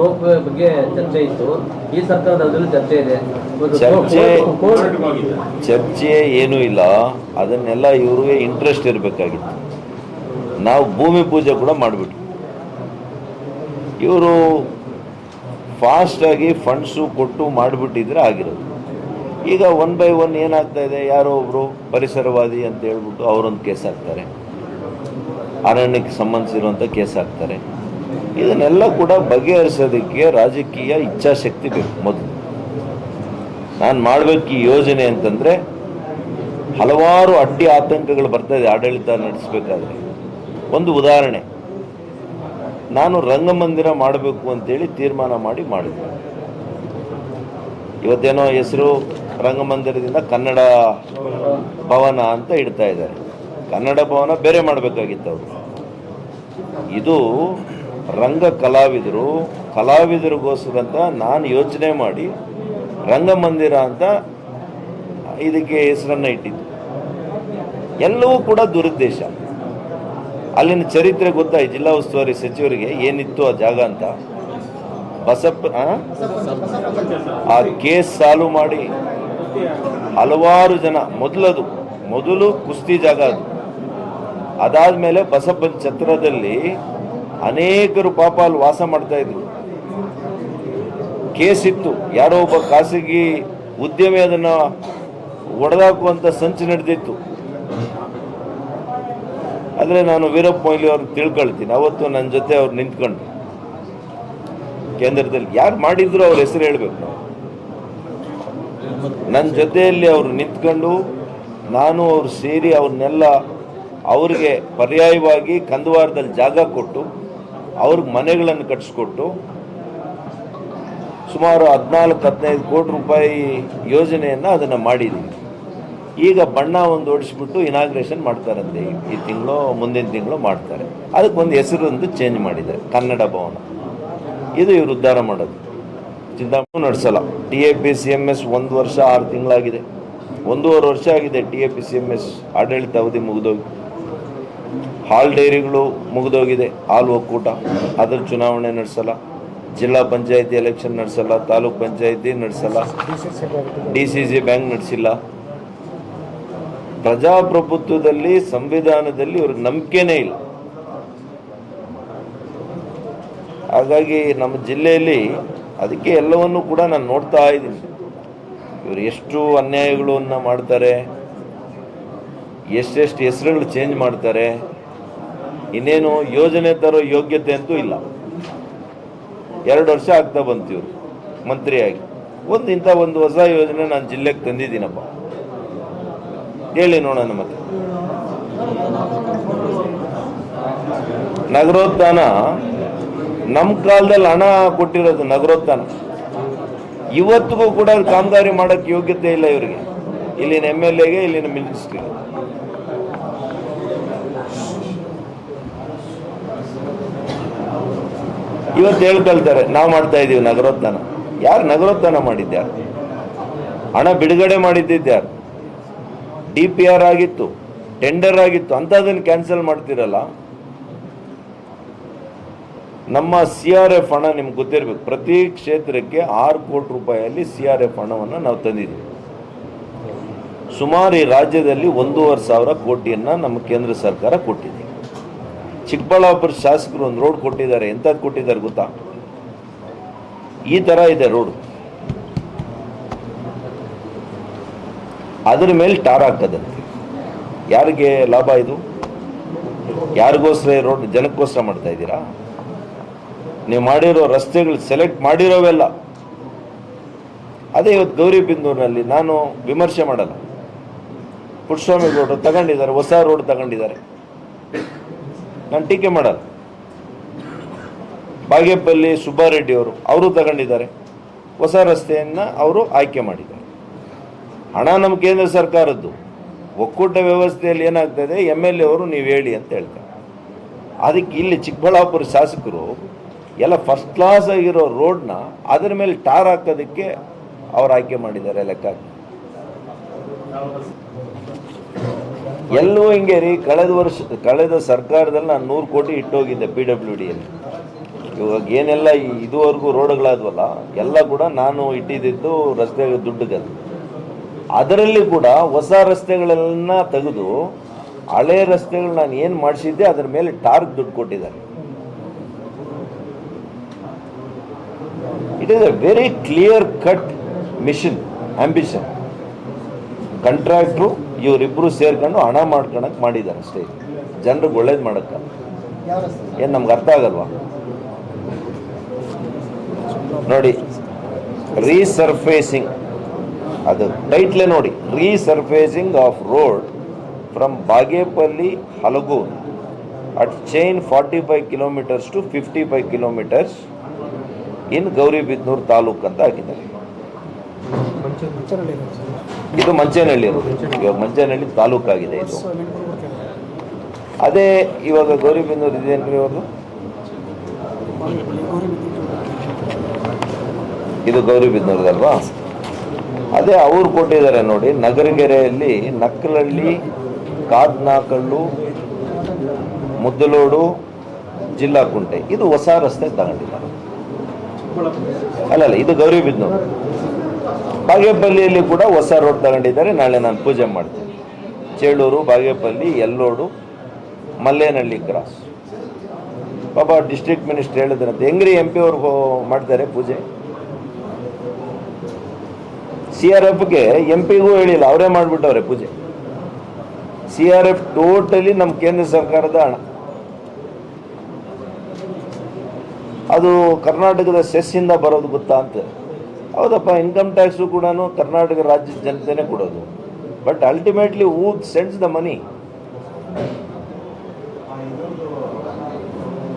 Rope ಬಗ್ಗೆ ಚರ್ಚೆ ಇತ್ತು. ಈ ಸರ್ಕಾರದ ಅವಧಿಯಲ್ಲೂ ಚರ್ಚೆ ಇದೆ. ಚರ್ಚೆ ಚರ್ಚೆ ಏನೂ ಇಲ್ಲ. ಅದನ್ನೆಲ್ಲ ಇವ್ರಿಗೆ ಇಂಟ್ರೆಸ್ಟ್ ಇರಬೇಕಾಗಿತ್ತು. ನಾವು ಭೂಮಿ ಪೂಜೆ ಕೂಡ ಮಾಡಿಬಿಟ್ವಿ. ಇವರು ಫಾಸ್ಟಾಗಿ ಫಂಡ್ಸು ಕೊಟ್ಟು ಮಾಡಿಬಿಟ್ಟಿದ್ರೆ ಆಗಿರೋದು. ಈಗ ಒನ್ ಬೈ ಒನ್ ಏನಾಗ್ತಾ ಇದೆ? ಯಾರೋ ಒಬ್ಬರು ಪರಿಸರವಾದಿ ಅಂತ ಹೇಳ್ಬಿಟ್ಟು ಅವರೊಂದು ಕೇಸ್ ಹಾಕ್ತಾರೆ. ಅರಣ್ಯಕ್ಕೆ ಸಂಬಂಧಿಸಿರುವಂಥ ಕೇಸ್ ಹಾಕ್ತಾರೆ. ಇದನ್ನೆಲ್ಲ ಕೂಡ ಬಗೆಹರಿಸೋದಕ್ಕೆ ರಾಜಕೀಯ ಇಚ್ಛಾಶಕ್ತಿ ಬೇಕು ಮೊದಲು. ನಾನು ಮಾಡಬೇಕು ಈ ಯೋಜನೆ ಅಂತಂದರೆ ಹಲವಾರು ಅಡ್ಡಿ ಆತಂಕಗಳು ಬರ್ತಾ ಇದೆ, ಆಡಳಿತ ನಡೆಸಬೇಕಾದ್ರೆ. ಒಂದು ಉದಾಹರಣೆ. ನಾನು ರಂಗಮಂದಿರ ಮಾಡಬೇಕು ಅಂತೇಳಿ ತೀರ್ಮಾನ ಮಾಡಿ ಮಾಡಿದೆ. ಇವತ್ತೇನೋ ಹೆಸರು ರಂಗಮಂದಿರದಿಂದ ಕನ್ನಡ ಭವನ ಅಂತ ಇಡ್ತಾ ಇದ್ದಾರೆ. ಕನ್ನಡ ಭವನ ಬೇರೆ ಮಾಡಬೇಕಾಗಿತ್ತು ಅವರು. ಇದು ರಂಗ ಕಲಾವಿದರು, ಕಲಾವಿದರಿಗೋಸ್ಕರ ಅಂತ ನಾನು ಯೋಚನೆ ಮಾಡಿ ರಂಗಮಂದಿರ ಅಂತ ಇದಕ್ಕೆ ಹೆಸರನ್ನು ಇಟ್ಟಿದ್ದು. ಎಲ್ಲವೂ ಕೂಡ ದುರುದ್ದೇಶ. ಅಲ್ಲಿನ ಚರಿತ್ರೆ ಗೊತ್ತಾಯ್ತು ಜಿಲ್ಲಾ ಉಸ್ತುವಾರಿ ಸಚಿವರಿಗೆ? ಏನಿತ್ತು ಆ ಜಾಗ ಅಂತ? ಬಸಪ್ಪ, ಆ? ಕೇಸ್ ಸಾಲು ಮಾಡಿ ಹಲವಾರು ಜನ, ಮೊದಲದು, ಮೊದಲು ಕುಸ್ತಿ ಜಾಗ ಅದು. ಅದಾದ ಮೇಲೆ ಬಸಪ್ಪನ ಛತ್ರದಲ್ಲಿ ಅನೇಕರು ಪಾಪ ಅಲ್ಲಿ ವಾಸ ಮಾಡ್ತಾ ಇದ್ರು. ಕೇಸ್ ಇತ್ತು. ಯಾರೋ ಒಬ್ಬ ಖಾಸಗಿ ಉದ್ಯಮಿ ಅದನ್ನ ಒಡೆದಾಕುವಂತ ಸಂಚು ನಡೆದಿತ್ತು. ಆದರೆ ನಾನು ವೀರಪ್ಪ ಮೊಯ್ಲಿ ಅವ್ರನ್ನ ತಿಳ್ಕೊಳ್ತೀನಿ. ಅವತ್ತು ನನ್ನ ಜೊತೆ ಅವ್ರು ನಿಂತ್ಕೊಂಡು ಕೇಂದ್ರದಲ್ಲಿ ಯಾರು ಮಾಡಿದ್ರು ಅವ್ರ ಹೆಸರು ಹೇಳಬೇಕು ನಾವು. ನನ್ನ ಜೊತೆಯಲ್ಲಿ ಅವರು ನಿಂತ್ಕೊಂಡು ನಾನು ಅವ್ರು ಸೇರಿ ಅವ್ರನ್ನೆಲ್ಲ ಅವ್ರಿಗೆ ಪರ್ಯಾಯವಾಗಿ ಕಂದವಾರದಲ್ಲಿ ಜಾಗ ಕೊಟ್ಟು ಅವ್ರಿಗೆ ಮನೆಗಳನ್ನು ಕಟ್ಟಿಸ್ಕೊಟ್ಟು ಸುಮಾರು ಹದಿನಾಲ್ಕು, ಹದಿನೈದು ಕೋಟಿ ರೂಪಾಯಿ ಯೋಜನೆಯನ್ನು ಅದನ್ನು ಮಾಡಿದ್ದೀವಿ ಈಗ ಬಣ್ಣ ಒಂದು ಓಡಿಸ್ಬಿಟ್ಟು ಇನಾಗ್ರೇಷನ್ ಮಾಡ್ತಾರಂತೆ. ಈ- ತಿಂಗಳು, ಮುಂದಿನ ತಿಂಗಳು ಮಾಡ್ತಾರೆ. ಅದಕ್ಕೆ ಒಂದು ಹೆಸರು ಚೇಂಜ್ ಮಾಡಿದ್ದಾರೆ. ಕನ್ನಡ ಭವನ. ಇದು ಇವರು ಉದ್ಧಾರ ಮಾಡೋದು. Chintamani ನಡೆಸಲ್ಲ. T A P, C M S ಒಂದು ವರ್ಷ ಆರು ತಿಂಗಳಾಗಿದೆ. ಒಂದೂವರೆ ವರ್ಷ ಆಗಿದೆ T A P, C M S ಆಡಳಿತ ಅವಧಿ ಮುಗಿದೋಗಿ. ಹಾಲ್ ಡೈರಿಗಳು ಮುಗಿದೋಗಿದೆ, ಹಾಲು ಒಕ್ಕೂಟ. ಅದ್ರ ಚುನಾವಣೆ ನಡೆಸಲ್ಲ. ಜಿಲ್ಲಾ ಪಂಚಾಯತಿ ಎಲೆಕ್ಷನ್ ನಡೆಸಲ್ಲ, ತಾಲೂಕ್ ಪಂಚಾಯತಿ ನಡೆಸಲ್ಲ ಡಿ ಸಿ ಸಿ ಬ್ಯಾಂಕ್ ನಡೆಸಿಲ್ಲ. ಪ್ರಜಾಪ್ರಭುತ್ವದಲ್ಲಿ, ಸಂವಿಧಾನದಲ್ಲಿ ಇವ್ರಿಗೆ ನಂಬಿಕೆನೇ ಇಲ್ಲ. ಹಾಗಾಗಿ ನಮ್ಮ ಜಿಲ್ಲೆಯಲ್ಲಿ ಅದಕ್ಕೆ ಎಲ್ಲವನ್ನೂ ಕೂಡ ನಾನು ನೋಡ್ತಾ ಇದ್ದೀನಿ. ಇವರು ಎಷ್ಟು ಅನ್ಯಾಯಗಳನ್ನು ಮಾಡ್ತಾರೆ ಎಷ್ಟೆಷ್ಟು ಹೆಸರುಗಳು ಚೇಂಜ್ ಮಾಡ್ತಾರೆ, ಇನ್ನೇನು ಯೋಜನೆ ತರೋ ಯೋಗ್ಯತೆ ಅಂತೂ ಇಲ್ಲ. ಎರಡು ವರ್ಷ ಆಗ್ತಾ ಬಂತು ಇವರು, ಮಂತ್ರಿಯಾಗಿ. ಒಂದು ಇಂಥ ಒಂದು ಹೊಸ ಯೋಜನೆ ನಾನು ಜಿಲ್ಲೆಗೆ ತಂದಿದ್ದೀನಪ್ಪ. ಹೇಳಿ ನೋಡೋಣ ಮತ್ತೆ. ನಗರೋತ್ಥಾನ ನಮ್ಮ ಕಾಲದಲ್ಲಿ ಹಣ ಕೊಟ್ಟಿರೋದು ನಗರೋತ್ಥಾನ. ಇವತ್ತಿಗೂ ಕೂಡ ಕಾಮಗಾರಿ ಮಾಡೋಕ್ಕೆ ಯೋಗ್ಯತೆ ಇಲ್ಲ ಇವರಿಗೆ. ಇಲ್ಲಿನ ಎಂ ಎಲ್ ಎಗೆ, ಇಲ್ಲಿನ ಮಿನಿಸ್ಟ್ರಿಗೆ. ಇವತ್ತು ಹೇಳ್ಕೊಳ್ತಾರೆ ನಾವು ಮಾಡ್ತಾ ಇದ್ದೀವಿ ನಗರೋತ್ಥಾನ ಯಾರು ನಗರೋತ್ಥಾನ ಮಾಡಿದ್ಯಾ ಹಣ ಬಿಡುಗಡೆ ಮಾಡಿದ್ದಿದ್ದ್ಯಾರು ಡಿ ಪಿ ಆರ್ ಆಗಿತ್ತು, ಟೆಂಡರ್ ಆಗಿತ್ತು, ಅಂಥದ್ದನ್ನು ಕ್ಯಾನ್ಸಲ್ ಮಾಡ್ತಿರಲ್ಲ? ನಮ್ಮ ಸಿ ಆರ್ ಎಫ್ ಹಣ ನಿಮ್ಗೆ ಗೊತ್ತಿರಬೇಕು. ಪ್ರತಿ ಕ್ಷೇತ್ರಕ್ಕೆ ಆರು ಕೋಟಿ ರೂಪಾಯಿಯಲ್ಲಿ ಸಿ ಆರ್ ಎಫ್ ಹಣವನ್ನು ನಾವು ತಂದಿದ್ದೀವಿ. ಸುಮಾರು ಈ ರಾಜ್ಯದಲ್ಲಿ ಒಂದೂವರೆ ಸಾವಿರ ಕೋಟಿಯನ್ನು ನಮ್ಮ ಕೇಂದ್ರ ಸರ್ಕಾರ ಕೊಟ್ಟಿದೆ. ಚಿಕ್ಕಬಳ್ಳಾಪುರ ಶಾಸಕರು ಒಂದು ರೋಡ್ ಕೊಟ್ಟಿದ್ದಾರೆ. ಎಂಥದ್ದು ಕೊಟ್ಟಿದ್ದಾರೆ ಗೊತ್ತಾ? ಈ ಥರ ಇದೆ ರೋಡು. ಅದರ ಮೇಲೆ ಟಾರ್ ಹಾಕದಂತೆ ಯಾರಿಗೆ ಲಾಭ ಇದು? ಯಾರಿಗೋಸ್ಕರ ರೋಡ್ ಜನಕ್ಕೋಸ್ಕರ ಮಾಡ್ತಾ ಇದ್ದೀರಾ? ನೀವು ಮಾಡಿರೋ ರಸ್ತೆಗಳು ಸೆಲೆಕ್ಟ್ ಮಾಡಿರೋವೆಲ್ಲ. ಅದೇ ಇವತ್ತು ಗೌರಿಬಿಂದೂರಿನಲ್ಲಿ ನಾನು ವಿಮರ್ಶೆ ಮಾಡಲ್ಲ. ಪುಟ್ಟಸ್ವಾಮಿ ರೋಡ್ ತಗೊಂಡಿದ್ದಾರೆ, ಹೊಸ ರೋಡ್ ತಗೊಂಡಿದ್ದಾರೆ. ನಾನು ಟೀಕೆ ಮಾಡಲ್ಲ. ಬಾಗೇಪಲ್ಲಿ ಸುಬ್ಬಾರೆಡ್ಡಿ ಅವರು ಅವರು ತಗೊಂಡಿದ್ದಾರೆ. ಹೊಸ ರಸ್ತೆಯನ್ನು ಅವರು ಆಯ್ಕೆ ಮಾಡಿದ್ದಾರೆ. ಹಣ ನಮ್ಮ ಕೇಂದ್ರ ಸರ್ಕಾರದ್ದು. ಒಕ್ಕೂಟ ವ್ಯವಸ್ಥೆಯಲ್ಲಿ ಏನಾಗ್ತದೆ ಎಂ ಎಲ್ ಎ ಅವರು ನೀವು ಹೇಳಿ ಅಂತ ಹೇಳ್ತಾರೆ. ಅದಕ್ಕೆ ಇಲ್ಲಿ ಚಿಕ್ಕಬಳ್ಳಾಪುರ ಶಾಸಕರು ಎಲ್ಲ ಫಸ್ಟ್ ಕ್ಲಾಸ್ ಆಗಿರೋ ರೋಡ್ನ ಅದರ ಮೇಲೆ ಟಾರ್ ಹಾಕೋದಕ್ಕೆ ಅವ್ರು ಆಯ್ಕೆ ಮಾಡಿದ್ದಾರೆ ಲೆಕ್ಕ ಹಾಕಿ. ಎಲ್ಲವೂ ಹಿಂಗೆ ರೀ, ಕಳೆದ ವರ್ಷ, ಕಳೆದ ಸರ್ಕಾರದಲ್ಲಿ ನಾನು ನೂರು ಕೋಟಿ ಇಟ್ಟೋಗಿದ್ದೆ ಪಿ ಡಬ್ಲ್ಯೂ ಡಿಯಲ್ಲಿ ಇವಾಗ ಏನೆಲ್ಲ ಇದುವರೆಗೂ ರೋಡ್ಗಳಾದ್ವಲ್ಲ, ಎಲ್ಲ ಕೂಡ ನಾನು ಇಟ್ಟಿದ್ದು ರಸ್ತೆ ದುಡ್ಡುಗೆ ಅದರಲ್ಲಿ ಕೂಡ ಹೊಸ ರಸ್ತೆಗಳೆಲ್ಲ ತೆಗೆದು ಹಳೆ ರಸ್ತೆಗಳು ನಾನು ಏನು ಮಾಡಿಸಿದ್ದೆ, ಅದ್ರ ಮೇಲೆ ಟಾರ್ಕ್ ದುಡ್ಡು ಕೊಟ್ಟಿದ್ದಾರೆ. It is a very clear cut mission ambition contractor ಇವರಿಬ್ಬರು ಸೇರ್ಕೊಂಡು ಹಣ ಮಾಡ್ಕೊಳಕ್ಕೆ ಮಾಡಿದ್ದಾರೆ ಅಷ್ಟೇ. ಜನರಿಗೆ ಒಳ್ಳೇದು ಮಾಡಕ್ಕ. ಏನು ನಮ್ಗೆ ಅರ್ಥ ಆಗಲ್ವಾ? ನೋಡಿ ರೀಸರ್ಫೇಸಿಂಗ್ ಅದು ಟೈಟ್ಲೇ ನೋಡಿ resurfacing of road from Bagepalli Halagur at chain forty five kilometres to fifty five kilometres in Gauribidanur taluk ಅಂತ ಹಾಕಿದ್ದಾರೆ ಇದು ಮಂಚೇನಹಳ್ಳಿ ಇರೋದು ಇವಾಗ ಮಂಚೇನಹಳ್ಳಿ ತಾಲೂಕಾಗಿದೆ ಇದು. ಅದೇ ಇವಾಗ ಗೌರಿಬಿಂದೂರು ಇದೇನ್ರಿ ಅವ್ರದ್ದು? ಇದು ಗೌರಿಬಿದನೂರದಲ್ವಾ ಅದೇ ಅವ್ರು ಕೊಟ್ಟಿದ್ದಾರೆ ನೋಡಿ ನಗರಗೆರೆಯಲ್ಲಿ ನಕ್ಕಲಹಳ್ಳಿ ಕಾದ್ನಾಕಳ್ಳು ಮುದ್ದಲೋಡು ಜಿಲ್ಲಾ ಕುಂಟೆ. ಇದು ಹೊಸ ರಸ್ತೆ ತಗೊಂಡಿದ್ದಾರೆ. ಅಲ್ಲಲ್ಲ ಇದು ಗೌರಿಬಿದನೂರು ಬಾಗೇಪಲ್ಲಿಯಲ್ಲಿ ಕೂಡ ಹೊಸ ರೋಡ್ ತಗೊಂಡಿದ್ದಾರೆ. ನಾಳೆ ನಾನು ಪೂಜೆ ಮಾಡ್ತೇನೆ. ಚೇಳೂರು, ಬಾಗೇಪಲ್ಲಿ, ಎಲ್ಲೋಡು ಮಲ್ಲೇನಹಳ್ಳಿ ಕ್ರಾಸ್ ಪಾಪ ಡಿಸ್ಟ್ರಿಕ್ಟ್ ಮಿನಿಸ್ಟರ್ ಹೇಳಿದ್ರಂತೆ ಹೆಂಗ್ರಿ ಎಂ ಪಿ ಅವ್ರಿಗೆ ಮಾಡ್ತಾರೆ ಪೂಜೆ? ಸಿ ಆರ್ ಎಫ್ಗೆ ಎಂ ಪಿಗೂ ಹೇಳಿಲ್ಲ. ಅವರೇ ಮಾಡಿಬಿಟ್ಟವ್ರೆ ಪೂಜೆ. ಸಿ ಆರ್ ಎಫ್ ಟೋಟಲಿ ನಮ್ಮ ಕೇಂದ್ರ ಸರ್ಕಾರದ ಹಣ. ಅದು ಕರ್ನಾಟಕದ ಸೆಸ್ಸಿಂದ ಬರೋದು ಗೊತ್ತಾ ಅಂತ. ಹೌದಪ್ಪ ಇನ್ಕಮ್ ಟ್ಯಾಕ್ಸು ಕೂಡ ಕರ್ನಾಟಕ ರಾಜ್ಯದ ಜನತೆನೇ ಕೊಡೋದು. But ultimately who sends the money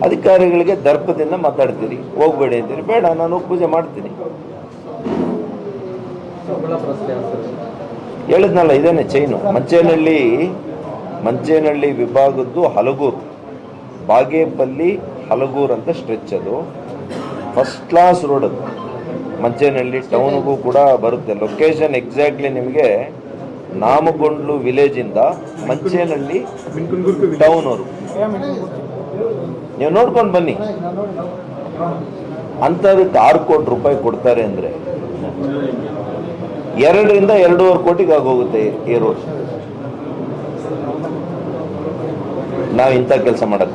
ಅಧಿಕಾರಿಗಳಿಗೆ ದರ್ಪದಿಂದ ಮಾತಾಡ್ತೀರಿ, ಹೋಗ್ಬೇಡಿ ಅಂತೀರಿ. ಬೇಡ, ನಾನು ಪೂಜೆ ಮಾಡ್ತೀನಿ. ಹೇಳಿದ್ನಲ್ಲ, ಇದೇನೆ ಚೈನು ಮಂಚೇನಹಳ್ಳಿ ಮಂಚೇನಹಳ್ಳಿ ವಿಭಾಗದ್ದು ಹಲಗೂರು. ಬಾಗೇಪಲ್ಲಿ ಹಲಗೂರು ಅಂತ ಸ್ಟ್ರೆಚ್ ಅದು. ಫಸ್ಟ್ ಕ್ಲಾಸ್ ರೋಡ್ ಅದು. ಮಂಚೇನಹಳ್ಳಿ ಟೌನ್ಗೂ ಕೂಡ ಬರುತ್ತೆ. ಲೊಕೇಶನ್ ಎಕ್ಸಾಕ್ಟ್ಲಿ ನಿಮಗೆ ನಾಮಗೊಂಡ್ಲು ವಿಲೇಜಿಂದ ಮಂಚೇನಹಳ್ಳಿ ಟೌನ್ ಅವರು ನೀವು ನೋಡ್ಕೊಂಡು ಬನ್ನಿ. ಅಂಥದಕ್ಕೆ ಆರು ಕೋಟಿ ರೂಪಾಯಿ ಕೊಡ್ತಾರೆ ಅಂದರೆ ಎರಡರಿಂದ ಎರಡೂವರೆ ಕೋಟಿಗೆ ಆಗೋಗುತ್ತೆ ಈ ರೋಡ್ ನಾವು ಇಂಥ ಕೆಲಸ ಮಾಡೋಕ್ಕೆ